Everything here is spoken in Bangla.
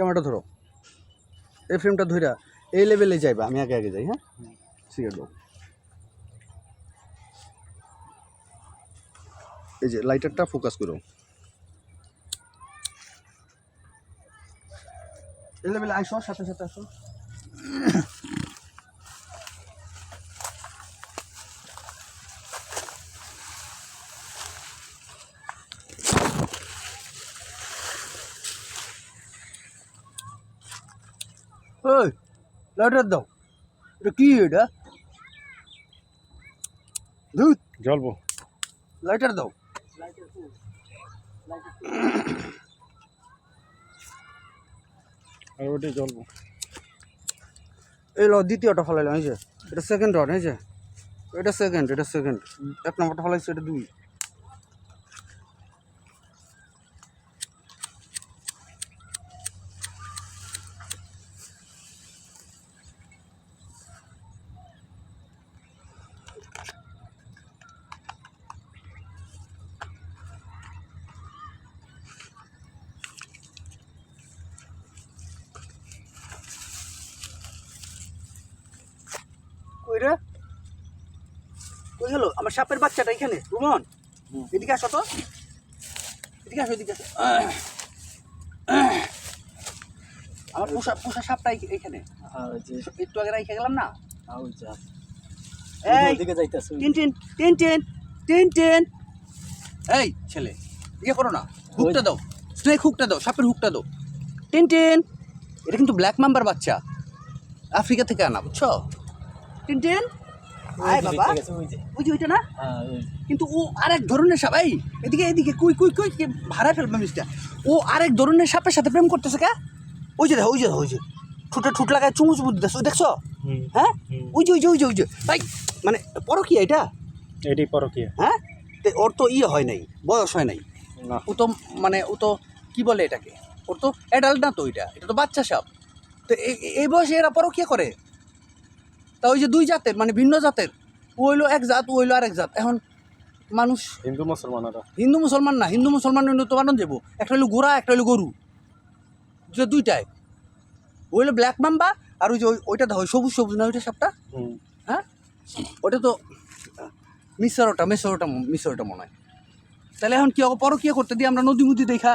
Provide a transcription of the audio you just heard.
ক্যামেরাটা ধরো। এই ফ্রেমটা ধইরা এই লেভেলে যাইবা, আমি আগে আগে যাই হ্যাঁ? সিগারেট দাও এই যে লাইটারটা ফোকাস করো। এই লেভেলে আইসো, সাথে সাথে আসো। ওই লাইটার দাও। এটা কি এটা? দুধ জ্বলবো। লাইটার দাও। আর ওটাই জ্বলবো। এই ল দ্বিতীয়টা ফলাইলাম এই যে। এটা সেকেন্ড রড এই যে। এটা সেকেন্ড এটা সেকেন্ড এক নম্বরটা ফলাইছে এটা দুই। কই রে কই গেল? আমার সাপের বাচ্চাটা এখানে রুমন। এদিকে আসো তো। এদিকে আসো এদিকে আসো। আমার পোষা পোষা সাপটা যে একটু আগে রেখে গেলাম না? এই টিন টিন টিন টিন টিন টিন। এই ছেলে ইয়ে করো না। হুকটা দাও। স্নেক হুকটা দাও সাপের হুকটা দাও। টিন টিন। এটা কিন্তু ব্ল্যাক মাম্বার বাচ্চা। আফ্রিকা থেকে আনা বুঝছ? টিন টিন আয় বাবা। ওই যে। ওইটা না? হ্যাঁ কিন্তু ও আরেক ধরনের সাপ এই এদিকে এদিকে কুই কুই কুই ভাড়া ফেলবে মিস্টার ও আরেক ধরনের সাপের সাথে প্রেম করতেছে কে? ওই যে ওই যে ওই যে। ঠুটে ঠুট লাগায় চুমু চুমু দিতেছে দেখছ? হ্যাঁ। ওই যে ওই যে ওই যে ওই যে। ভাই মানে পরো কি এটা? এটাই পরকীয়া। হ্যাঁ? তো ওর তো ইয়ে হয় নাই বয়স হয় নাই। ও তো মানে ও তো কি বলে এটাকে? ওর তো অ্যাডাল্ট না তো ওইটা? এটা তো বাচ্চা সাপ। তো এই বয়সে এরা পরকিয়া করে? তা ওই যে দুই জাতের মানে ভিন্ন জাতের। ও হইল এক জাত ও হইল আর এক জাত। এখন মানুষ হিন্দু মুসলমানেরা হিন্দু মুসলমান না হিন্দু মুসলমান তো বানান যাব একটা হইল গোড়া একটা হইল গরু। যে দুইটাই। ওই হইল ব্ল্যাক মাম্বা আর ওই যে ওই- ওইটা দেখো সবুজ সবুজ না ওইটা সাপটা? হ্যাঁ? ওটা তো মিশরটা মিশরটা মিশরটা মনে হয়। তাহলে এখন কি পরকিয়া করতে দিয়ে আমরা নদী মুদি দেখা